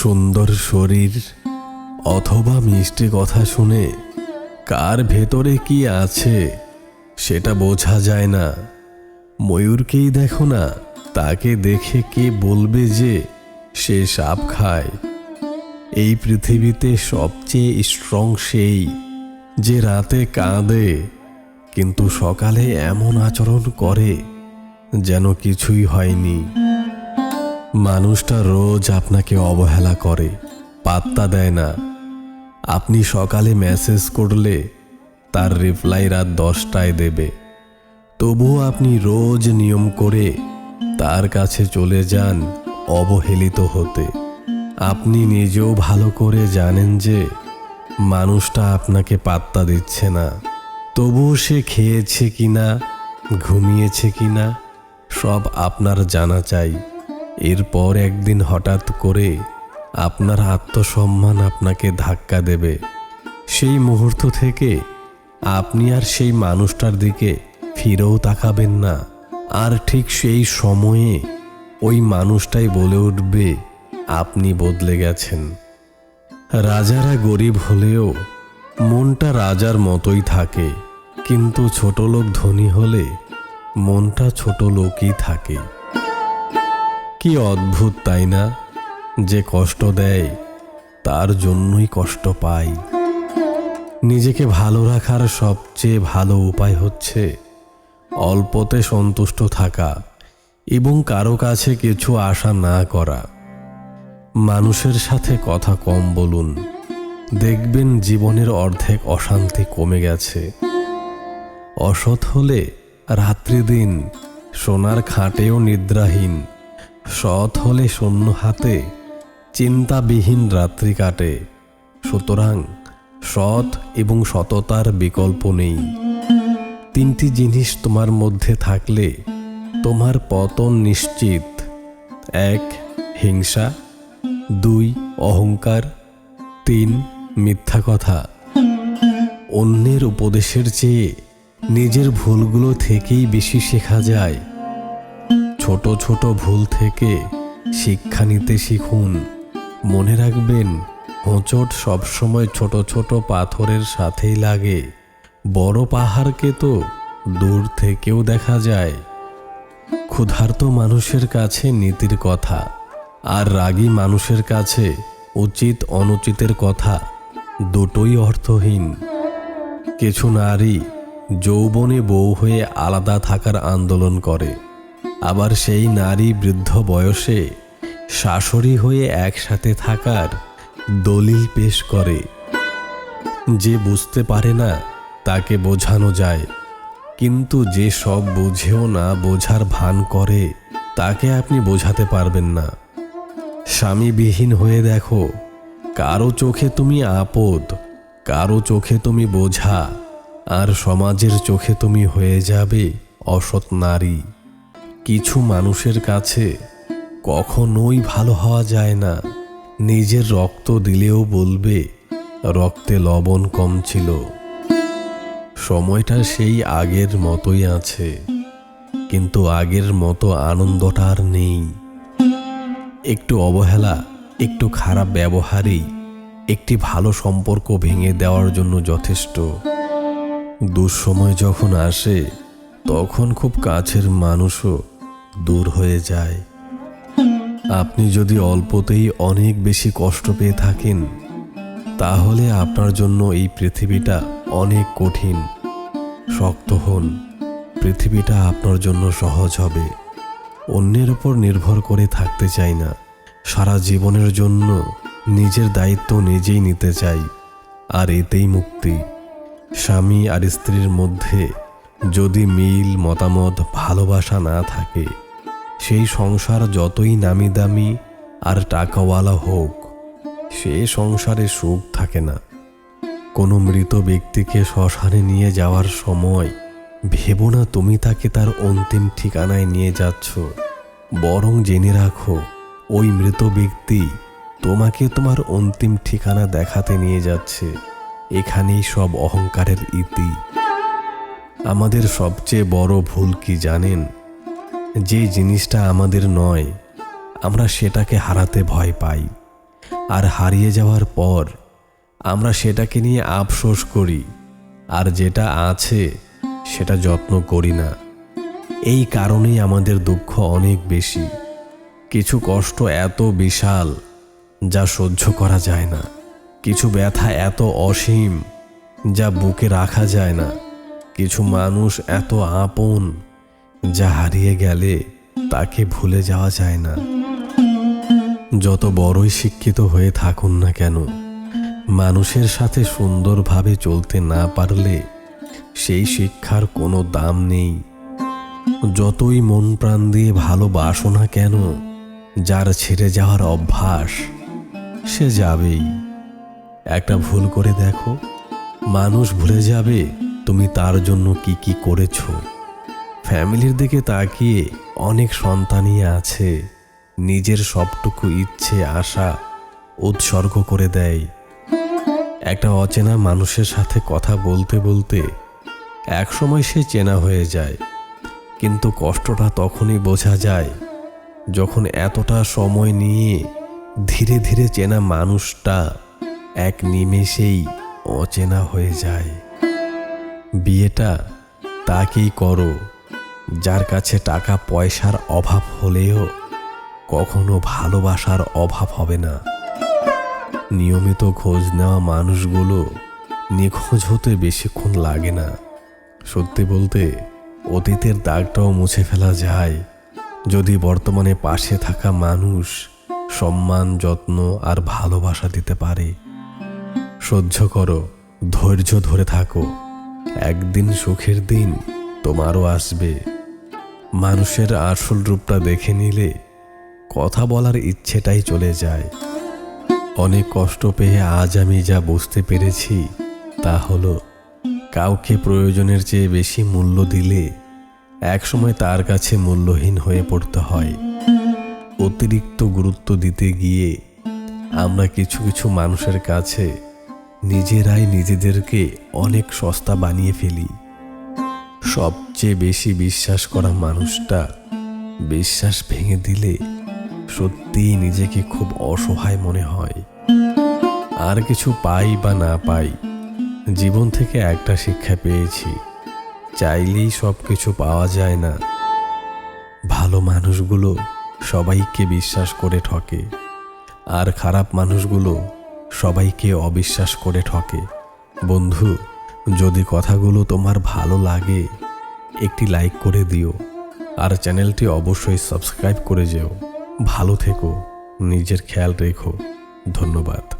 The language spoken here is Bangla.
সুন্দর শরীর? অথবা মিষ্টি কথা শুনে কার ভেতরে কি আছে? সেটা বোঝা যায় না। ময়ূরকেই দেখো না, তাকে দেখে কে বলবে যে সে সাপ খায়? এই পৃথিবীতে সবচেয়ে স্ট্রং সেই, যে রাতে কাঁদে, কিন্তু সকালে এমন আচরণ করে যেন কিছুই হয়নি। মানুষটা রোজ আপনাকে অবহেলা করে, পাত্তা দেয় না। আপনি সকালে মেসেজ করলে তার রিপ্লাই রাত দশটায় দেবে। তবুও আপনি রোজ নিয়ম করে তার কাছে চলে যান অবহেলিত হতে। আপনি নিজেও ভালো করে জানেন যে মানুষটা আপনাকে পাত্তা দিচ্ছে না। তবুও সে খেয়েছে কিনা, ঘুমিয়েছে কিনা, সব আপনার জানা চাই। এরপর একদিন হঠাৎ করে আপনার আত্মসম্মান আপনাকে ধাক্কা দেবে। সেই মুহূর্ত থেকে আপনি আর সেই মানুষটার দিকে ফিরেও তাকাবেন না। আর ঠিক সেই সময়ে ওই মানুষটাই বলে উঠবে, আপনি বদলে গেছেন। রাজারা গরিব হলেও মনটা রাজার মতোই থাকে। কিন্তু ছোট লোক ধনী হলে মনটা ছোট লোকই থাকে। কি অদ্ভুত, তাই না? যে কষ্ট দেয়, তার জন্যই কষ্ট পাই। নিজেকে ভালো রাখার সবচেয়ে ভালো উপায় হচ্ছে অল্পতে সন্তুষ্ট থাকা এবং কারও কাছে কিছু আশা না করা। মানুষের সাথে কথা কম বলুন। দেখবেন জীবনের অর্ধেক অশান্তি কমে গেছে। অসৎ হলে রাত্রি দিন সোনার খাটেও নিদ্রাহীন। সৎ হলে শূন্য হাতে, চিন্তাবিহীন রাত্রি কাটে। সুতরাং সৎ এবং সততার বিকল্প নেই। তিনটি জিনিস তোমার মধ্যে থাকলে তোমার পতন নিশ্চিত। এক, হিংসা। দুই, অহংকার। তিন, মিথ্যা কথা। অন্যের উপদেশের চেয়ে নিজের ভুলগুলো থেকেই বেশি শেখা যায়। ছোট ছোট ভুল থেকে শিক্ষা নিতে শিখুন। মনে রাখবেন, হোঁচট সবসময় ছোট ছোট পাথরের সাথেই লাগে। বড় পাহাড়কে তো দূর থেকেও দেখা যায়। ক্ষুধার্ত মানুষের কাছে নীতির কথা, আর রাগী মানুষের কাছে উচিত অনুচিতের কথা দুটোই অর্থহীন। কিছু নারী যৌবনে বউ হয়ে আলাদা থাকার আন্দোলন করে। আবার সেই নারী বৃদ্ধ বয়সে শাশুড়ি হয়ে একসাথে থাকার দলিল পেশ করে। যে বুঝতে পারে না, তাকে বোঝানো যায়। কিন্তু যে সব বুঝেও না বোঝার ভান করে, তাকে আপনি বোঝাতে পারবেন না। স্বামীবিহীন হয়ে দেখো, কারও চোখে তুমি আপদ, কারও চোখে তুমি বোঝা, আর সমাজের চোখে তুমি হয়ে যাবে অসৎ নারী। কিছু মানুষের কাছে কখনোই ভালো হওয়া যায় না। নিজের রক্ত দিলেও বলবে, রক্তে লবণ কম ছিল। সময়টা সেই আগের মতোই আছে, কিন্তু আগের মতো আনন্দটা আর নেই। একটু অবহেলা, একটু খারাপ ব্যবহারই একটি ভালো সম্পর্ক ভেঙে দেওয়ার জন্য যথেষ্ট। দুঃসময় যখন আসে, তখন খুব কাছের মানুষও দূর হয়ে যায়। আপনি যদি অল্পতেই অনেক বেশি কষ্ট পেয়ে থাকেন, তাহলে আপনার জন্য এই পৃথিবীটা অনেক কঠিন। শক্ত হন, পৃথিবীটা আপনার জন্য সহজ হবে। অন্যের উপর নির্ভর করে থাকতে চাই না। সারা জীবনের জন্য নিজের দায়িত্ব নিজেই নিতে চাই, আর এতেই মুক্তি। স্বামী আর স্ত্রীর মধ্যে যদি মিল, মতামত, ভালোবাসা না থাকে, সেই সংসার যতই নামি দামি আর টাকাওয়ালা হোক, সে সংসারে সুখ থাকে না। কোনো মৃত ব্যক্তিকে শ্মশানে নিয়ে যাওয়ার সময় ভেবো না তুমি তাকে তার অন্তিম ঠিকানায় নিয়ে যাচ্ছ। বরং জেনে রাখো, ওই মৃত ব্যক্তি তোমাকে তোমার অন্তিম ঠিকানা দেখাতে নিয়ে যাচ্ছে। এখানেই সব অহংকারের ইতি। আমাদের সবচেয়ে বড় ভুল কি জানেন? যে জিনিসটা আমাদের নয়, আমরা সেটাকে হারাতে ভয় পাই। আর হারিয়ে যাওয়ার পর, আমরা সেটাকে নিয়ে আফসোস করি, আর যেটা আছে, সেটা যত্ন করি না। এই কারণেই আমাদের দুঃখ অনেক বেশি। কিছু কষ্ট এত বিশাল, যা সহ্য করা যায় না। কিছু ব্যথা এত অসীম, যা বুকে রাখা যায় না। কিছু মানুষ এত আপন, যা হারিয়ে গেলে তাকে ভুলে যাওয়া যায় না। যত বড়ই শিক্ষিত হয়ে থাকুন না কেন, মানুষের সাথে সুন্দরভাবে চলতে না পারলে সেই শিক্ষার কোনো দাম নেই। যতই মন প্রাণ দিয়ে ভালোবাসো না কেন, যার ছেড়ে যাওয়ার অভ্যাস, সে যাবেই। একটা ভুল করে দেখো, মানুষ ভুলে যাবে। তুমি তার জন্য কি কি করেছ? ফ্যামিলির দিকে তাকিয়ে অনেক সন্তানই আছে। নিজের সবটুকু ইচ্ছে, আশা উৎসর্গ করে দেয়। একটা অচেনা মানুষের সাথে কথা বলতে বলতে একসময় সে চেনা হয়ে যায়। কিন্তু কষ্টটা তখনই বোঝা যায় যখন এতটা সময় নিয়ে ধীরে ধীরে চেনা মানুষটা এক নিমেষেই অচেনা হয়ে যায়। বিয়েটা তাকেই করো। যার কাছে টাকা পয়সার অভাব হলেও কখনো ভালোবাসার অভাব হবে না। নিয়মিত খোঁজ নেওয়া মানুষগুলো নিখোঁজ হতে বেশিক্ষণ লাগে না। সত্যি বলতে, অতীতের দাগটাও মুছে ফেলা যায়। যদি বর্তমানে পাশে থাকা মানুষ সম্মান, যত্ন আর ভালোবাসা দিতে পারে, সহ্য করো, ধৈর্য ধরে থাকো। একদিন সুখের দিন তোমারও আসবে। মানুষের আসল রূপটা দেখে নিলে কথা বলার ইচ্ছেটাই চলে যায়। অনেক কষ্ট পেয়ে আজ আমি যা বুঝতে পেরেছি তা হলো, কাউকে প্রয়োজনের চেয়ে বেশি মূল্য দিলে একসময় তার কাছে মূল্যহীন হয়ে পড়তে হয়। অতিরিক্ত গুরুত্ব দিতে গিয়ে আমরা কিছু কিছু মানুষের কাছে নিজেরাই নিজেদেরকে অনেক সস্তা বানিয়ে ফেলি। সবচেয়ে বেশি বিশ্বাস করা মানুষটা বিশ্বাস ভেঙে দিলে সত্যিই নিজেকে খুব অসহায় মনে হয়। আর কিছু পাই বা না পাই, জীবন থেকে একটা শিক্ষা পেয়েছি, চাইলেই সব কিছু পাওয়া যায় না। ভালো মানুষগুলো সবাইকে বিশ্বাস করে ঠকে, আর খারাপ মানুষগুলো সবাইকে অবিশ্বাস করে ঠকে। বন্ধু, যদি কথাগুলো তোমার ভালো লাগে, একটি লাইক করে দিও। আর চ্যানেলটি অবশ্যই সাবস্ক্রাইব করে যেও। ভালো থেকো, নিজের খেয়াল রেখো। ধন্যবাদ।